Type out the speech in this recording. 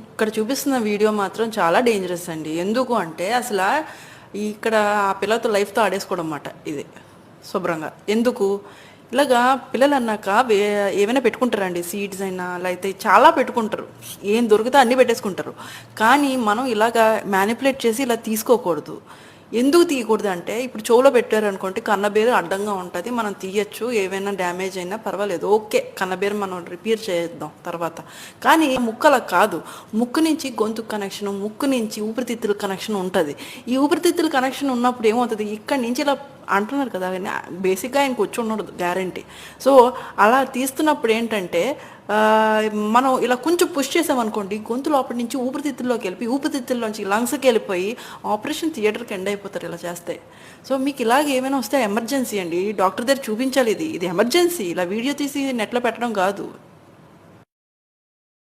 ఇక్కడ చూపిస్తున్న వీడియో మాత్రం చాలా డేంజరస్ అండి. ఎందుకు అంటే అసలు ఇక్కడ ఆ పిల్లతో లైఫ్తో ఆడేసుకోవడం అన్నమాట ఇది శుభ్రంగా. ఎందుకు? ఇలాగా పిల్లలు అన్నాక ఏమైనా పెట్టుకుంటారండి సీడ్స్ అయినా లేకపోతే చాలా పెట్టుకుంటారు. ఏం దొరికితే అన్నీ పెట్టేసుకుంటారు. కానీ మనం ఇలాగా మ్యానిపులేట్ చేసి ఇలా తీసుకోకూడదు. ఎందుకు తీయకూడదు అంటే ఇప్పుడు చెవులో పెట్టారు అనుకోండి కన్నబేరు అడ్డంగా ఉంటుంది మనం తీయచ్చు ఏవైనా డ్యామేజ్ అయినా పర్వాలేదు ఓకే కన్నబేరు మనం రిపేర్ చేద్దాం తర్వాత. కానీ ముక్కల కాదు. ముక్కు నుంచి గొంతు కనెక్షన్ ముక్కు నుంచి ఊపిరితిత్తుల కనెక్షన్ ఉంటుంది. ఈ ఊపిరితిత్తుల కనెక్షన్ ఉన్నప్పుడు ఏమవుతుంది? ఇక్కడి నుంచి ఇలా అంటున్నారు కదా బేసిక్గా ఆయనకు వచ్చి ఉండదు గ్యారంటీ. సో అలా తీస్తున్నప్పుడు ఏంటంటే మనం ఇలా కొంచెం పుష్ చేసామనుకోండి గొంతు లోపటి నుంచి ఊపిరితిత్తుల్లోకి వెళ్ళిపోయి ఊపిరితిత్తుల్లోంచి లంగ్స్కి వెళ్ళిపోయి ఆపరేషన్ థియేటర్కి ఎండ్ అయిపోతారు ఇలా చేస్తే. సో మీకు ఇలాగ ఏమైనా వస్తే ఎమర్జెన్సీ అండి. డాక్టర్ దగ్గర చూపించాలి ఇది. ఇది ఎమర్జెన్సీ. ఇలా వీడియో తీసి నెట్లో పెట్టడం కాదు.